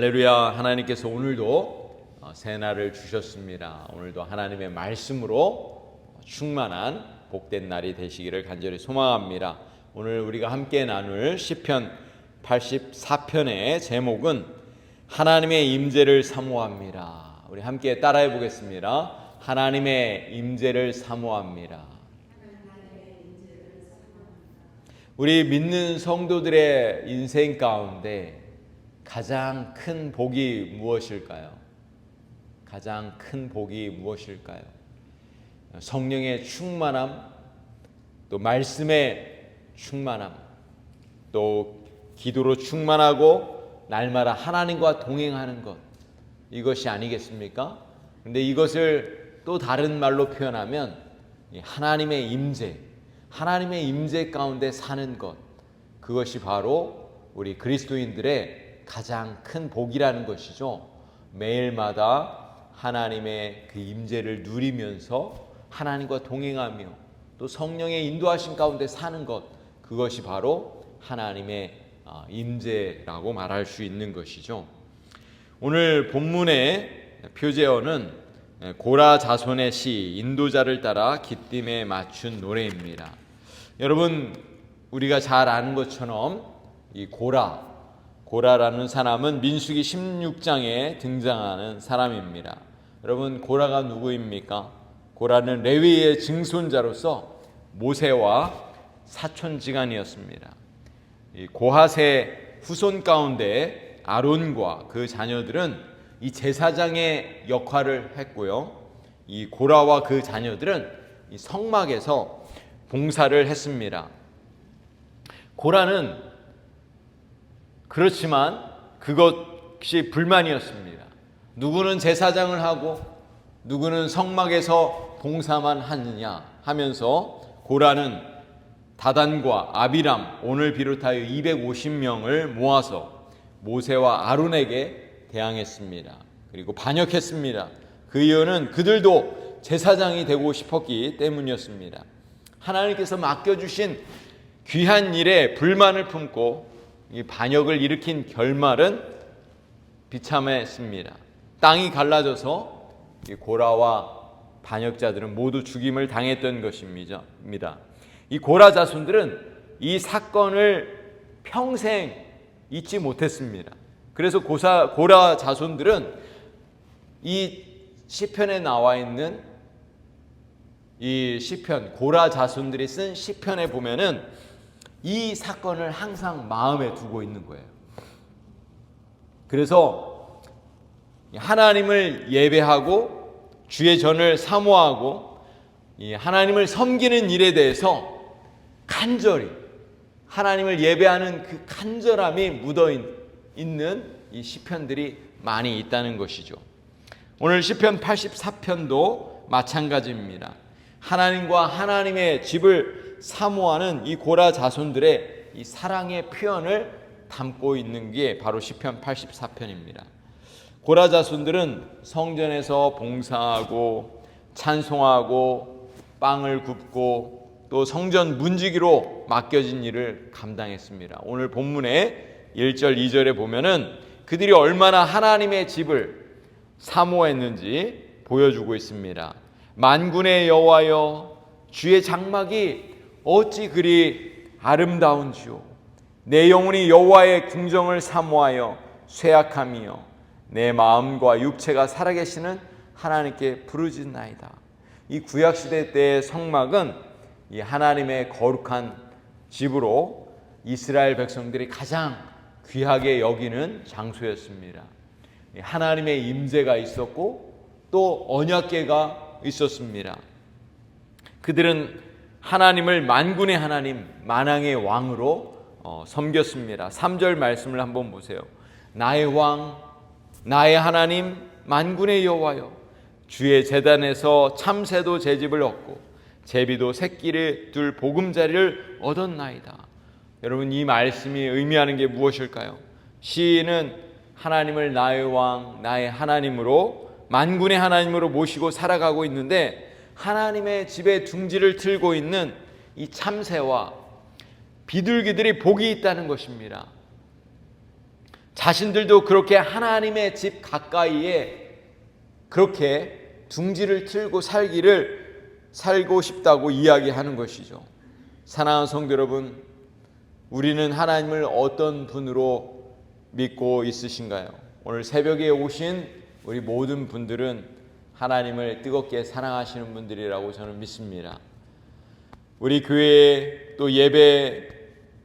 할렐루야 하나님께서 오늘도 어, 새 날을 주셨습니다. 오늘도 하나님의 말씀으로 충만한 복된 날이 되시기를 간절히 소망합니다. 오늘 우리가 함께 나눌 시편 84편의 제목은 하나님의 임재를 사모합니다. 우리 함께 따라해 보겠습니다. 하나님의 임재를 사모합니다. 우리 믿는 성도들의 인생 가운데 가장 큰 복이 무엇일까요? 가장 큰 복이 무엇일까요? 성령의 충만함, 또 말씀의 충만함, 또 기도로 충만하고 날마다 하나님과 동행하는 것 이것이 아니겠습니까? 근데 이것을 또 다른 말로 표현하면 하나님의 임재, 하나님의 임재 가운데 사는 것 그것이 바로 우리 그리스도인들의 가장 큰 복이라는 것이죠. 매일마다 하나님의 그 임재를 누리면서 하나님과 동행하며 또 성령의 인도하신 가운데 사는 것 그것이 바로 하나님의 아, 임재라고 말할 수 있는 것이죠. 오늘 본문의 표제어는 고라 자손의 시 인도자를 따라 기쁨에 맞춘 노래입니다. 여러분 우리가 잘 아는 것처럼 이 고라 고라라는 사람은 민수기 16장에 등장하는 사람입니다. 여러분 고라가 누구입니까? 고라는 레위의 증손자로서 모세와 사촌지간이었습니다. 고핫의 후손 가운데 아론과 그 자녀들은 이 제사장의 역할을 했고요. 이 고라와 그 자녀들은 이 성막에서 봉사를 했습니다. 고라는 그렇지만 그것이 불만이었습니다. 누구는 제사장을 하고 누구는 성막에서 봉사만 하느냐 하면서 고라는 다단과 아비람 오늘 비롯하여 250명을 모아서 모세와 아론에게 대항했습니다. 그리고 반역했습니다. 그 이유는 그들도 제사장이 되고 싶었기 때문이었습니다. 하나님께서 맡겨주신 귀한 일에 불만을 품고 이 반역을 일으킨 결말은 비참했습니다. 땅이 갈라져서 고라와 반역자들은 모두 죽임을 당했던 것입니다. 이 고라 자손들은 이 사건을 평생 잊지 못했습니다. 그래서 고사, 고라 자손들은 이 시편에 나와 있는 이 시편 고라 자손들이 쓴 시편에 보면은 이 사건을 항상 마음에 두고 있는 거예요. 그래서 하나님을 예배하고 주의 전을 사모하고 하나님을 섬기는 일에 대해서 간절히 하나님을 예배하는 그 간절함이 묻어 있는 이 시편들이 많이 있다는 것이죠. 오늘 시편 84편도 마찬가지입니다. 하나님과 하나님의 집을 사모하는 이 고라 자손들의 이 사랑의 표현을 담고 있는 게 바로 시편 84편입니다. 고라 자손들은 성전에서 봉사하고 찬송하고 빵을 굽고 또 성전 문지기로 맡겨진 일을 감당했습니다. 오늘 본문의 1절 2절에 보면은 그들이 얼마나 하나님의 집을 사모했는지 보여주고 있습니다. 만군의 여호와여 주의 장막이 어찌 그리 아름다운지요 내 영혼이 여호와의 궁정을 사모하여 쇠약함이요 내 마음과 육체가 살아계시는 하나님께 부르짖나이다. 이 구약 시대 때의 성막은 이 하나님의 거룩한 집으로 이스라엘 백성들이 가장 귀하게 여기는 장소였습니다. 하나님의 임재가 있었고 또 언약궤가 있었습니다. 그들은 하나님을 만군의 하나님, 만왕의 왕으로 어, 섬겼습니다. 3절 말씀을 한번 보세요. 나의 왕, 나의 하나님, 만군의 여호와여, 주의 재단에서 참새도 제 집을 얻고 제비도 새끼를 둘 보금자리를 얻었나이다. 여러분 이 말씀이 의미하는 게 무엇일까요? 시인은 하나님을 나의 왕, 나의 하나님으로 만군의 하나님으로 모시고 살아가고 있는데 하나님의 집에 둥지를 틀고 있는 이 참새와 비둘기들이 복이 있다는 것입니다. 자신들도 그렇게 하나님의 집 가까이에 그렇게 둥지를 틀고 살기를 살고 싶다고 이야기하는 것이죠. 사랑하는 성도 여러분, 우리는 하나님을 어떤 분으로 믿고 있으신가요? 오늘 새벽에 오신 우리 모든 분들은 하나님을 뜨겁게 사랑하시는 분들이라고 저는 믿습니다. 우리 교회에 또 예배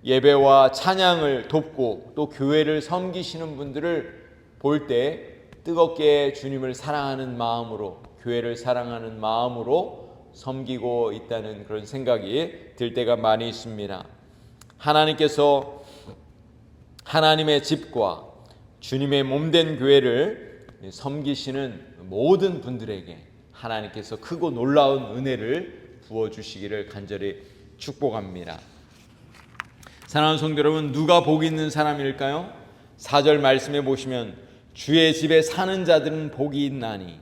예배와 찬양을 돕고 또 교회를 섬기시는 분들을 볼 때 뜨겁게 주님을 사랑하는 마음으로 교회를 사랑하는 마음으로 섬기고 있다는 그런 생각이 들 때가 많이 있습니다. 하나님께서 하나님의 집과 주님의 몸된 교회를 섬기시는 모든 분들에게 하나님께서 크고 놀라운 은혜를 부어 주시기를 간절히 축복합니다. 사랑하는 성도 여러분, 누가 복 있는 사람일까요? 4절 말씀해 보시면 주의 집에 사는 자들은 복이 있나니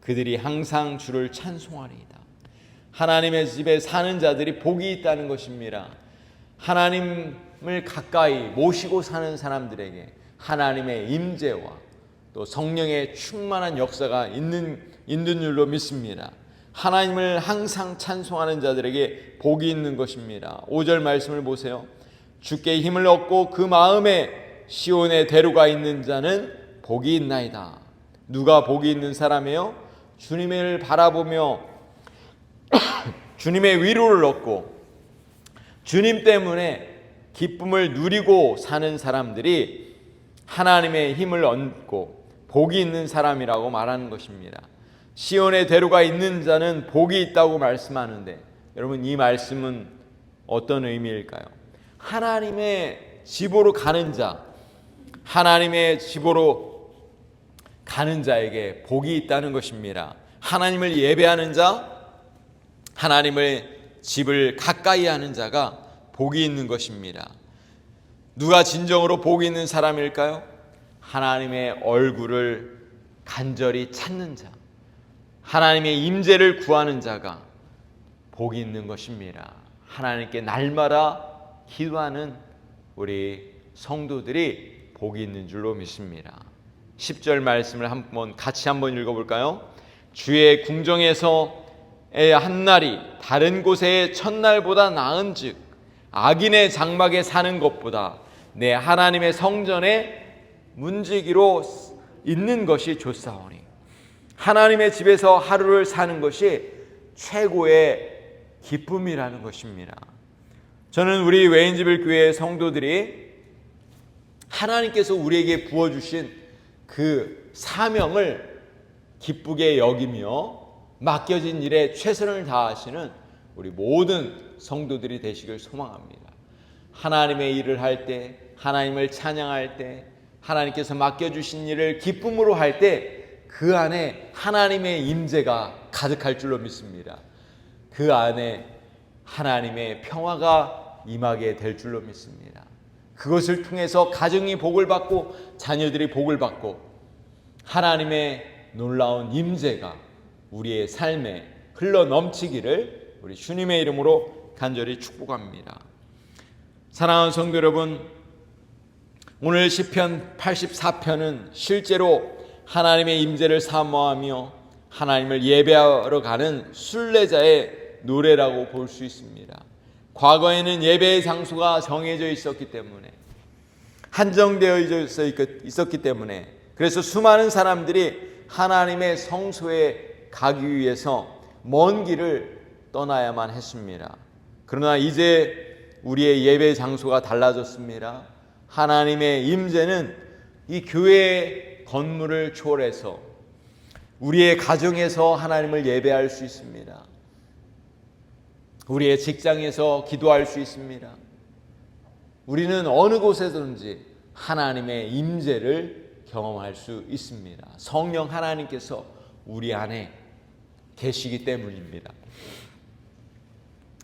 그들이 항상 주를 찬송하리이다. 하나님의 집에 사는 자들이 복이 있다는 것입니다. 하나님을 가까이 모시고 사는 사람들에게 하나님의 임재와 또 성령의 충만한 역사가 있는 있는 줄로 믿습니다. 하나님을 항상 찬송하는 자들에게 복이 있는 것입니다. 5절 말씀을 보세요. 주께 힘을 얻고 그 마음에 시온의 대로가 있는 자는 복이 있나이다. 누가 복이 있는 사람이요? 주님을 바라보며 주님의 위로를 얻고 주님 때문에 기쁨을 누리고 사는 사람들이 하나님의 힘을 얻고 복이 있는 사람이라고 말하는 것입니다. 시온의 대로가 있는 자는 복이 있다고 말씀하는데 여러분 이 말씀은 어떤 의미일까요? 하나님의 집으로 가는 자, 하나님의 집으로 가는 자에게 복이 있다는 것입니다. 하나님을 예배하는 자, 하나님을 집을 가까이 하는 자가 복이 있는 것입니다. 누가 진정으로 복이 있는 사람일까요? 하나님의 얼굴을 간절히 찾는 자, 하나님의 임재를 구하는 자가 복이 있는 것입니다. 하나님께 날마다 기도하는 우리 성도들이 복이 있는 줄로 믿습니다. 10절 말씀을 한번 같이 한번 읽어 볼까요? 주의 궁정에서 한 날이 다른 곳의 첫날보다 나은즉 악인의 장막에 사는 것보다 내 하나님의 성전에 문지기로 있는 것이 좋사오니 하나님의 집에서 하루를 사는 것이 최고의 기쁨이라는 것입니다. 저는 우리 외인집을 교회 성도들이 하나님께서 우리에게 부어주신 그 사명을 기쁘게 여기며 맡겨진 일에 최선을 다하시는 우리 모든 성도들이 되시길 소망합니다. 하나님의 일을 할 때, 하나님을 찬양할 때, 하나님께서 맡겨주신 일을 기쁨으로 할 때 그 안에 하나님의 임재가 가득할 줄로 믿습니다. 그 안에 하나님의 평화가 임하게 될 줄로 믿습니다. 그것을 통해서 가정이 복을 받고 자녀들이 복을 받고 하나님의 놀라운 임재가 우리의 삶에 흘러 넘치기를 우리 주님의 이름으로 간절히 축복합니다. 사랑하는 성도 여러분, 오늘 시편 84편은 실제로 하나님의 임재를 사모하며 하나님을 예배하러 가는 순례자의 노래라고 볼 수 있습니다. 과거에는 예배의 장소가 정해져 있었기 때문에 한정되어 있었기 때문에 그래서 수많은 사람들이 하나님의 성소에 가기 위해서 먼 길을 떠나야만 했습니다. 그러나 이제 우리의 예배 장소가 달라졌습니다. 하나님의 임재는 이 교회 건물을 초월해서 우리의 가정에서 하나님을 예배할 수 있습니다. 우리의 직장에서 기도할 수 있습니다. 우리는 어느 곳에든지 하나님의 임재를 경험할 수 있습니다. 성령 하나님께서 우리 안에 계시기 때문입니다.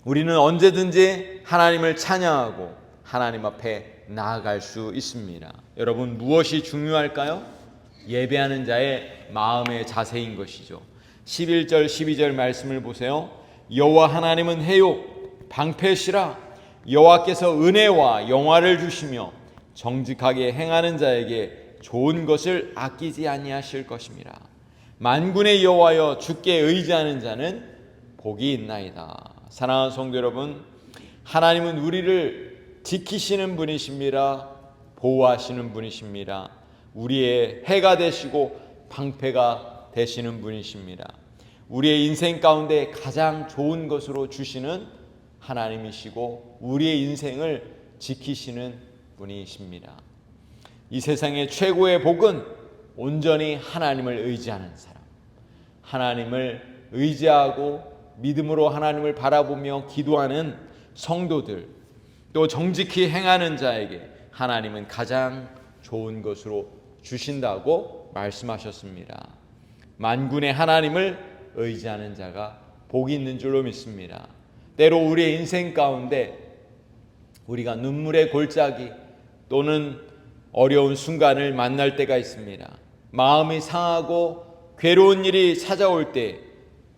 우리는 언제든지 하나님을 찬양하고 하나님 앞에 나아갈 수 있습니다. 여러분 무엇이 중요할까요? 예배하는 자의 마음의 자세인 것이죠. 11절 12절 말씀을 보세요. 여호와 하나님은 해요 방패시라 여호와께서 은혜와 영화를 주시며 정직하게 행하는 자에게 좋은 것을 아끼지 아니하실 것임이라. 만군의 여호와여 주께 의지하는 자는 복이 있나이다. 사랑하는 성도 여러분, 하나님은 우리를 지키시는 분이십니다. 보호하시는 분이십니다. 우리의 해가 되시고 방패가 되시는 분이십니다. 우리의 인생 가운데 가장 좋은 것으로 주시는 하나님이시고 우리의 인생을 지키시는 분이십니다. 이 세상의 최고의 복은 온전히 하나님을 의지하는 사람. 하나님을 의지하고 믿음으로 하나님을 바라보며 기도하는 성도들, 또 정직히 행하는 자에게 하나님은 가장 좋은 것으로 주신다고 말씀하셨습니다. 만군의 하나님을 의지하는 자가 복이 있는 줄로 믿습니다. 때로 우리의 인생 가운데 우리가 눈물의 골짜기 또는 어려운 순간을 만날 때가 있습니다. 마음이 상하고 괴로운 일이 찾아올 때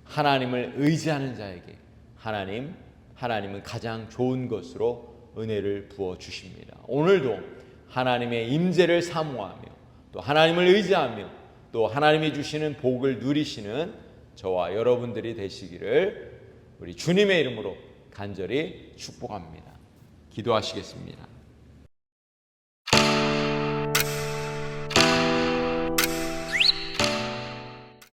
하나님을 의지하는 자에게 하나님, 하나님은 가장 좋은 것으로 은혜를 부어 주십니다. 오늘도 하나님의 임재를 사모하며 또 하나님을 의지하며 또 하나님이 주시는 복을 누리시는 저와 여러분들이 되시기를 우리 주님의 이름으로 간절히 축복합니다. 기도하시겠습니다.